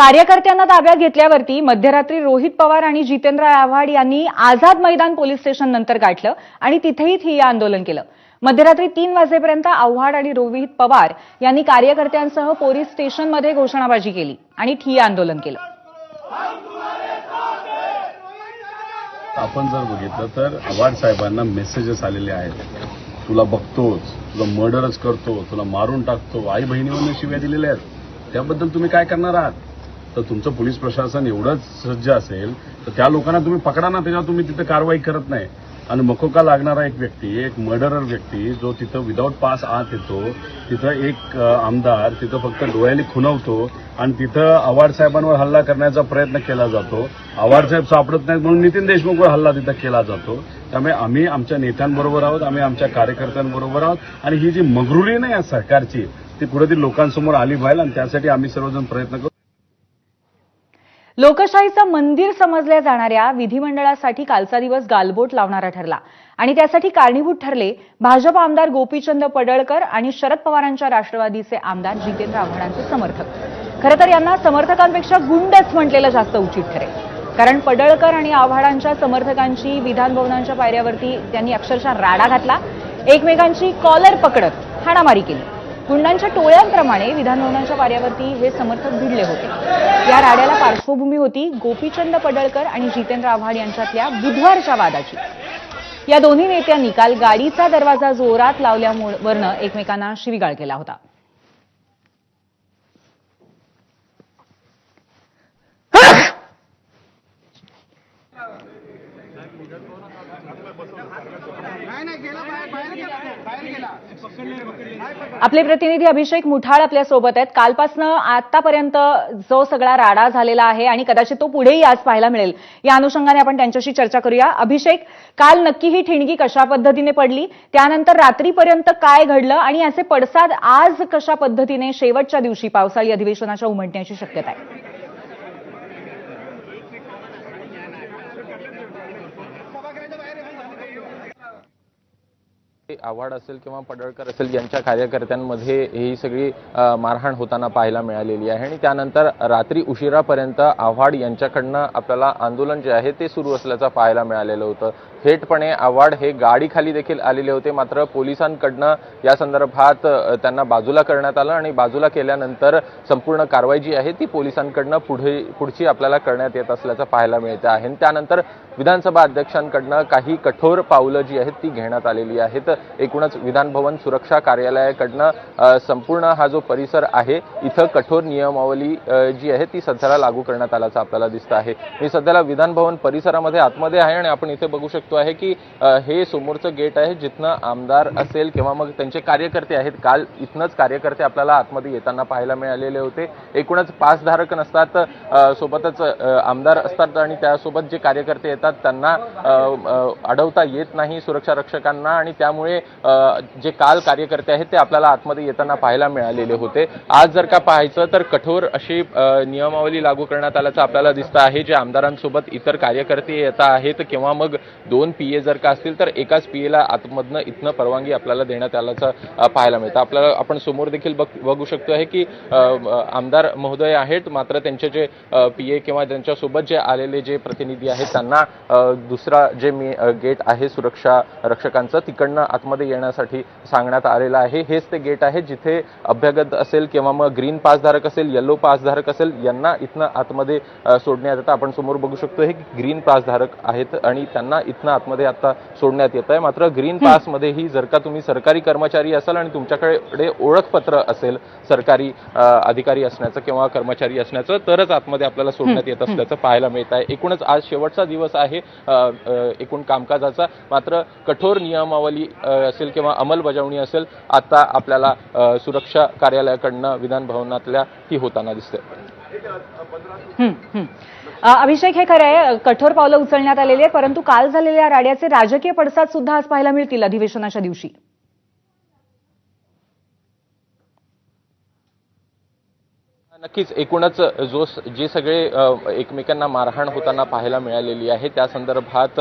कार्यकर्त्यांना ताब्यात घेतल्यावरती मध्यरात्री रोहित पवार आणि जितेंद्र आव्हाड यांनी आझाद मैदान पोलीस स्टेशन नंतर गाठलं आणि तिथेही ठिय्या आंदोलन केलं. मध्यरात्री तीन वाजेपर्यंत आव्हाड आणि रोहित पवार यांनी कार्यकर्त्यांसह पोलीस स्टेशनमध्ये घोषणाबाजी केली आणि ठिय्या आंदोलन केलं. आपण जर बघितलं तर आव्हाड साहेबांना मेसेजेस आलेले आहेत. तुला बघतोच तुला मर्डरच करतो तुला मारून टाकतो आई बहिणीवरनं शिव्या दिलेल्या आहेत. त्याबद्दल तुम्ही काय करणार आहात? तर तुमचं पोलीस प्रशासन एवढंच सज्ज असेल तर त्या लोकांना तुम्ही पकडा ना त्याच्यावर तुम्ही तिथं कारवाई करत नाही. आणि मकोका लागणारा एक व्यक्ती एक मर्डरर व्यक्ती जो तिथं विदाऊट पास आत येतो तिथं एक आमदार तिथं फक्त डोळ्याने खुनवतो आणि तिथं आव्हाड साहेबांवर हल्ला करण्याचा प्रयत्न केला जातो. आव्हाड साहेब सापडत नाहीत म्हणून नितीन देशमुखवर हल्ला तिथं केला जातो. त्यामुळे आम्ही आमच्या नेत्यांबरोबर आहोत आम्ही आमच्या कार्यकर्त्यांबरोबर आहोत आणि ही जी मगरुरी नाही आहे सरकारची ती कुठेतरी लोकांसमोर आली व्हायला आणि त्यासाठी आम्ही सर्वजण प्रयत्न करू. लोकशाहीचं मंदिर समजल्या जाणाऱ्या विधिमंडळासाठी कालचा दिवस गालबोट लावणारा ठरला. आणि त्यासाठी कारणीभूत ठरले भाजप आमदार गोपीचंद पडळकर आणि शरद पवारांच्या राष्ट्रवादीचे आमदार जितेंद्र आव्हाडांचे समर्थक. खरं तर यांना समर्थकांपेक्षा गुंडच म्हटलेलं जास्त उचित ठरेल. कारण पडळकर आणि आव्हाडांच्या समर्थकांची विधानभवनांच्या पायऱ्यावरती त्यांनी अक्षरशः राडा घातला. एकमेकांची कॉलर पकडत हाणामारी केली. गुंडांच्या टोळ्यांप्रमाणे विधानभवनाच्या कार्यावरती हे समर्थक भिडले होते. या राड्याला पार्श्वभूमी होती गोपीचंद पडळकर आणि जितेंद्र आव्हाड यांच्यातल्या बुधवारच्या वादाची. या दोन्ही नेत्यांनी काल गाडीचा दरवाजा जोरात लावल्यावरनं एकमेकांना शिवीगाळ केला होता. आपले प्रतिनिधी अभिषेक मुठाळ आपल्यासोबत आहेत. कालपासनं आतापर्यंत जो सगळा राडा झालेला आहे आणि कदाचित तो पुढेही आज पाहायला मिळेल या अनुषंगाने आपण त्यांच्याशी चर्चा करूया. अभिषेक काल नक्की ही ठिणगी कशा पद्धतीने पडली? त्यानंतर रात्रीपर्यंत काय घडलं? आणि याचे पडसाद आज कशा पद्धतीने शेवटच्या दिवशी पावसाळी अधिवेशनाच्या उमटण्याची शक्यता आहे? आव्हाड असेल किंवा पडळकर असेल यांच्या कार्यकर्त्यांमध्ये ही सगळी मारहाण होताना पाहायला मिळालेली आहे. आणि त्यानंतर रात्री उशिरापर्यंत आव्हाड यांच्याकडनं आपल्याला आंदोलन जे आहे ते सुरू असल्याचं पाहायला मिळालेलं होतं. थेटपणे आव्हाड हे गाडीखाली देखील आलेले होते. मात्र पोलिसांकडनं या संदर्भात त्यांना बाजूला करण्यात आलं आणि बाजूला केल्यानंतर संपूर्ण कारवाई जी आहे ती पोलिसांकडनं पुढे पुढची आपल्याला करण्यात येत असल्याचं पाहायला मिळते आहे. आणि त्यानंतर विधानसभा अध्यक्षांकडनं काही कठोर पावलं जी आहेत ती घेण्यात आलेली आहेत. एकूणच विधानभवन सुरक्षा कार्यालयाकडनं संपूर्ण हा जो परिसर आहे इथं कठोर नियमावली जी आहे ती सध्याला लागू करण्यात आल्याचं आपल्याला दिसतं आहे. मी सध्याला विधानभवन परिसरामध्ये आतमध्ये आहे आणि आपण इथे बघू शकतो आहे की हे समोरचं गेट आहे जिथनं आमदार असेल किंवा मग त्यांचे कार्यकर्ते आहेत काल इथनंच कार्यकर्ते आपल्याला आतमध्ये येताना पाहायला मिळालेले होते. एकूणच पासधारक नसतात सोबतच आमदार असतात आणि त्यासोबत जे कार्यकर्ते येतात त्यांना अडवता येत नाही सुरक्षा रक्षकांना आणि त्यामुळे त्यामुळे जे काल कार्यकर्ते आहेत ते आपल्याला आतमध्ये येताना पाहायला मिळालेले होते. आज जर का पाहायचं तर कठोर अशी नियमावली लागू करण्यात आल्याचं आपल्याला दिसतं आहे. जे आमदारांसोबत इतर कार्यकर्ते येत आहेत किंवा मग दोन पी ए जर का असतील तर एकाच पी एला आतमधनं इथनं परवानगी आपल्याला देण्यात आल्याचं पाहायला मिळतं. आपल्याला आपण समोर देखील बघ बघू शकतो आहे की आमदार महोदय आहेत. मात्र त्यांचे जे पी ए किंवा त्यांच्यासोबत जे आलेले जे प्रतिनिधी आहेत त्यांना दुसरा जे मी गेट आहे सुरक्षा रक्षकांचं तिकडनं आतमध्ये येण्यासाठी सांगण्यात आलेलं आहे. हेच ते गेट आहे जिथे अभ्यागत असेल किंवा मग ग्रीन पासधारक असेल येलो पासधारक असेल यांना इथनं आतमध्ये सोडण्यात येतं. आपण समोर बघू शकतो हे ग्रीन पासधारक आहेत आणि त्यांना इथनं आतमध्ये आता सोडण्यात येत आहे मात्र ग्रीन पासमध्येही जर का तुम्ही सरकारी कर्मचारी असाल आणि तुमच्याकडे ओळखपत्र असेल सरकारी अधिकारी असण्याचं किंवा कर्मचारी असण्याचं तरच आतमध्ये आपल्याला सोडण्यात येत असल्याचं पाहायला मिळत आहे. एकूणच आज शेवटचा दिवस आहे एकूण कामकाजाचा. मात्र कठोर नियमावली असेल किंवा अंमलबजावणी असेल आता आपल्याला सुरक्षा कार्यालयाकडनं विधान भवनातल्या ती होताना दिसते. अभिषेक हे खरं आहे कठोर पावलं उचलण्यात आलेली आहेत परंतु काल झालेल्या राड्याचे राजकीय पडसाद सुद्धा आज पाहायला मिळतील अधिवेशनाच्या दिवशी. नक्कीच एकूणच जो जे सगळे एकमेकांना मारहाण होताना पाहायला मिळालेली आहे त्या संदर्भात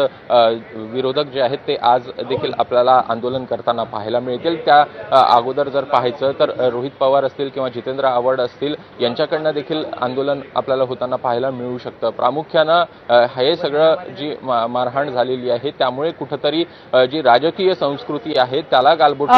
विरोधक जे आहेत ते आज देखील आपल्याला आंदोलन करताना पाहायला मिळतील. त्या अगोदर जर पाहायचं तर रोहित पवार असतील किंवा जितेंद्र आव्हाड असतील यांच्याकडनं देखील आंदोलन आपल्याला होताना पाहायला मिळू शकतं. प्रामुख्यानं हे सगळं जी मारहाण झालेली आहे त्यामुळे कुठंतरी जी राजकीय संस्कृती आहे त्याला गालबोट